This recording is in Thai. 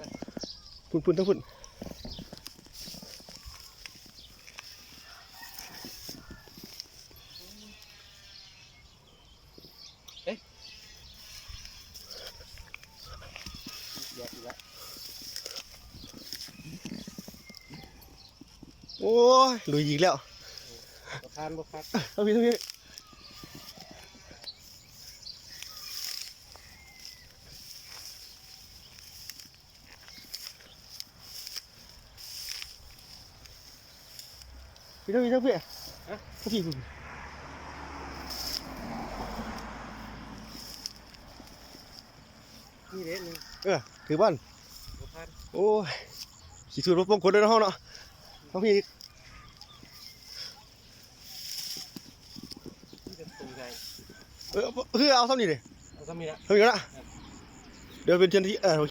กันพุ่นพุ่นทั้งพุ่นโอ้ยลุยอีกแล้วบ่คานบ่คักเอาพี่เอาพี่ พี่เอาพี่เอาพี่เอาพี่นี่เด้นึงเออถือบ้านบ่คานโอ้ยขี่สูตรรถปงคนเลยนะห้องเนาะเอาพี่นี่จะตูใหญ่เออคือเอาเท่านี้เลยเอาซ้ำนี่ละเท่านี้ละเดี๋ยวเป็นเช่นที่เออ